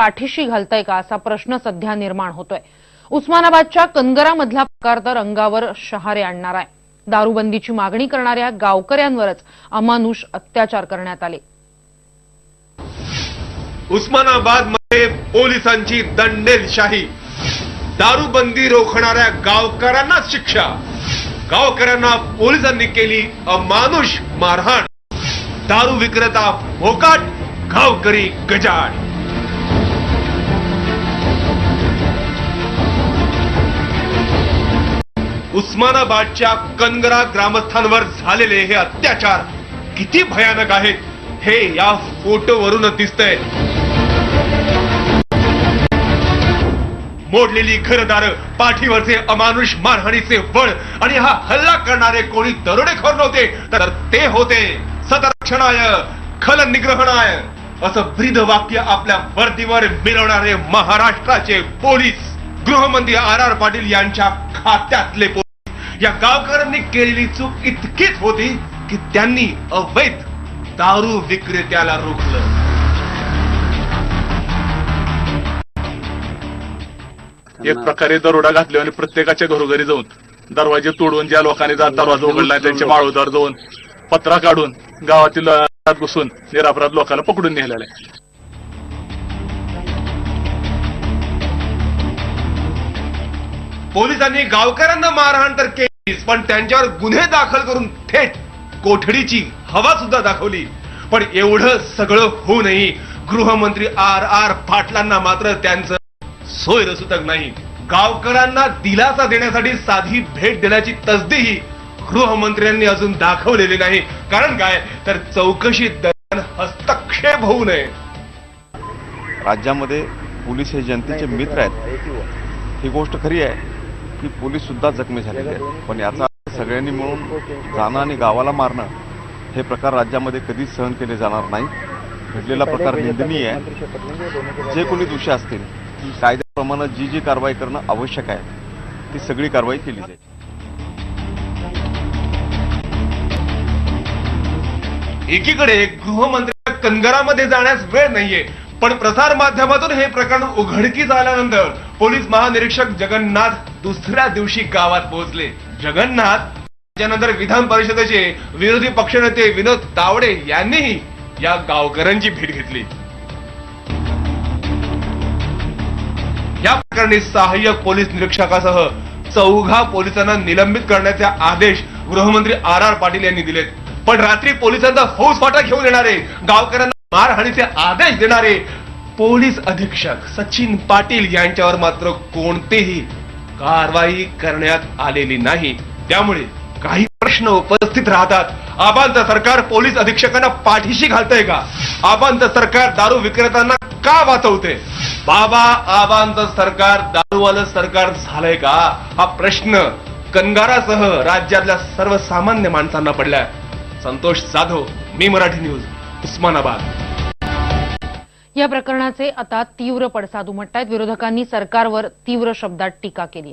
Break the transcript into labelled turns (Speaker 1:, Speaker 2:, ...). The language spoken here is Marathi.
Speaker 1: पाठीशी घालतंय का असा प्रश्न सध्या निर्माण होतोय. उस्मानाबादच्या कनगरामधला प्रकार तर अंगावर शहारे आणणार आहे. दारूबंदीची मागणी करणाऱ्या गावकऱ्यांवरच अमानुष अत्याचार करण्यात आले.
Speaker 2: उस्मानाबादमध्ये पोलिसांची दंडेलशाही. दारूबंदी रोखणाऱ्या गावकऱ्यांना शिक्षा. गावकऱ्यांना पोलिसांनी केली अमानुष मारहाण. दारू विक्रेता भोकाट गावकरी गजाड उस्मानाबादच्या कनगरा ग्रामस्थांवर झालेले हे अत्याचार किती भयानक आहेत हे या फोटोवरूनच दिसतंय. मोडलेली घरदार पाठीवरचे अमानुष मारहाणीचे वळ आणि हा हल्ला करणारे कोणी दरोडेखोर नव्हते तर ते होते सतरक्षणाय खल निग्रहणाय असं ब्रीद वाक्य आपल्या वर्दीवर मिळवणारे महाराष्ट्राचे पोलीस. गृहमंत्री आर आर पाटील यांच्या खात्यातले पोलीस. या गावकऱ्यांनी केलेली चूक इतकीच होती की त्यांनी अवैध दारू विक्रेत्याला रोखलं.
Speaker 3: एक प्रकारे दरोडा घातले आणि प्रत्येकाच्या घरोघरी जाऊन दरवाजे तोडून ज्या लोकांनी दरवाजा उघडलाय त्यांचे माळोदार जाऊन पत्रा काढून गावातील घुसून निरापराध लोकांना पकडून नेलेलं आहे.
Speaker 2: पोलिसांनी गावकऱ्यांना मारहाण तर केलीच पण त्यांच्यावर गुन्हे दाखल करून थेट कोठडीची हवा सुद्धा दाखवली. पण एवढं सगळं होऊनही गृहमंत्री आर आर पाटलांना मात्र त्यांचं सोय रसूतक नाही. गावकऱ्यांना दिलासा देण्यासाठी साधी भेट देण्याची तसदीही गृहमंत्र्यांनी अजून दाखवलेली नाही. कारण काय? तर चौकशी दरम्यान हस्तक्षेप होऊ नये.
Speaker 4: राज्यामध्ये पोलीस हे जनतेचे मित्र आहेत. ही गोष्ट खरी आहे. की पोलीस सुद्धा जखमी झालेले आहेत. पण याचा सगळ्यांनी मिळून जाणं आणि गावाला मारणं हे प्रकार राज्यामध्ये कधीच सहन केले जाणार नाही. घडलेला प्रकार निंदनीय आहे. जे कोणी दोषी असतील कायद्याप्रमाणे जी जी कारवाई करणं आवश्यक आहे ती सगळी कारवाई केली जाईल.
Speaker 2: एकीकडे गृहमंत्री कनगरामध्ये जाण्यास वेळ नाहीये. पण प्रसार माध्यमातून हे प्रकरण उघडकीस आल्यानंतर पोलीस महानिरीक्षक जगन्नाथ दुसऱ्या दिवशी गावात पोहोचले. जगन्नाथ त्यानंतर विधान परिषदेचे विरोधी पक्षनेते विनोद तावडे यांनीही या गावकऱ्यांची भेट घेतली. या प्रकरणी सहाय्यक पोलीस निरीक्षकासह चौघा पोलिसांना निलंबित करण्याचे आदेश गृहमंत्री आर आर पाटील यांनी दिलेत. पण रात्री पोलिसांचा फौजफाटा घेऊन येणारे गावकऱ्यांना मारहाणीचे आदेश देणारे पोलीस अधीक्षक सचिन पाटील यांच्यावर मात्र कोणतेही कारवाई करण्यात आलेली नाही. त्यामुळे काही प्रश्न उपस्थित राहतात. आबांचं सरकार पोलीस अधीक्षकांना पाठीशी घालतंय का? आबांचं सरकार दारू विक्रेत्यांना का वाचवते बाबा आबांचं सरकार दारूवालं सरकार झालंय का? हा प्रश्न कंगारासह राज्यातल्या सर्वसामान्य माणसांना पडलाय. संतोष जाधव मी मराठी न्यूज. उस्मानाबाद.
Speaker 1: या प्रकरणाचे आता तीव्र पडसाद उमटतायत. विरोधकांनी सरकारवर तीव्र शब्दात टीका केली आहे